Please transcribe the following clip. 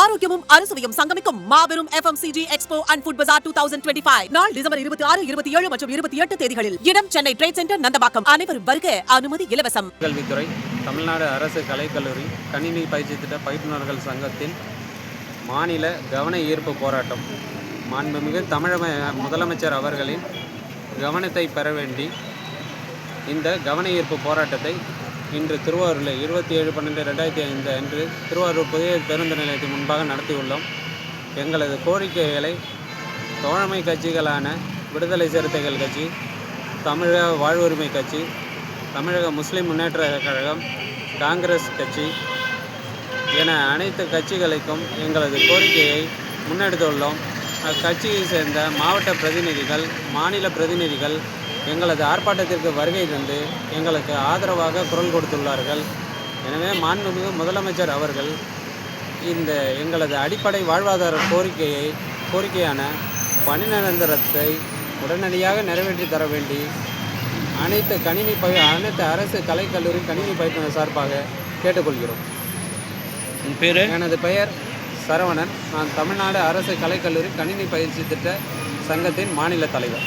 ஆரோக்கியமும் அறுசுவையும் சங்கமிக்கும் மாபெரும் FMCG expo and food bazaar two thousand twenty five நாள் டிசம்பர் இருபத்தி ஆறு இருபத்தி ஏழு மற்றும் இருபத்தி எட்டு தேதிகளில் இடம் சென்னை ட்ரேட் சென்டர் நந்தபாக்கம் அனைவரும் வருக அனுமதி இலவசம். கல்வித்துறை தமிழ்நாடு அரசு கலைக்கல்லூரி கணினி பயிற்சி திட்ட பயிற்றுநர்கள் சங்கத்தின் மாநில கவன ஈர்ப்பு போராட்டம். மாண்புமிகு தமிழக முதலமைச்சர் அவர்களின் கவனத்தை பெற வேண்டி இந்த கவன ஈர்ப்பு போராட்டத்தை இன்று திருவாரூரில் இருபத்தி ஏழு பன்னெண்டு ரெண்டாயிரத்தி ஐந்து அன்று திருவாரூர் புதிய பேருந்து நிலையத்தின் முன்பாக நடத்தியுள்ளோம். எங்களது கோரிக்கைகளை தோழமை கட்சிகளான விடுதலை சிறுத்தைகள் கட்சி தமிழக வாழ்வுரிமை கட்சி தமிழக முஸ்லிம் முன்னேற்ற கழகம் காங்கிரஸ் கட்சி என அனைத்து கட்சிகளுக்கும் எங்களது கோரிக்கையை முன்னெடுத்துள்ளோம். அக்கட்சியை சேர்ந்த மாவட்ட பிரதிநிதிகள் மாநில பிரதிநிதிகள் எங்களது ஆர்ப்பாட்டத்திற்கு வருகை தந்து எங்களுக்கு ஆதரவாக குரல் கொடுத்துள்ளார்கள். எனவே மாண்புமிகு முதலமைச்சர் அவர்கள் இந்த எங்களது அடிப்படை வாழ்வாதார கோரிக்கையை கோரிக்கையான பணி நிரந்தரத்தை உடனடியாக நிறைவேற்றி தர வேண்டி அனைத்து கணினி பய அனைத்து அரசு கலைக்கல்லூரி கணினி பயிற்றுனர் சார்பாக கேட்டுக்கொள்கிறோம். பேர்? எனது பெயர் சரவணன். நான் தமிழ்நாடு அரசு கலைக்கல்லூரி கணினி பயிற்சி திட்ட சங்கத்தின் மாநில தலைவர்.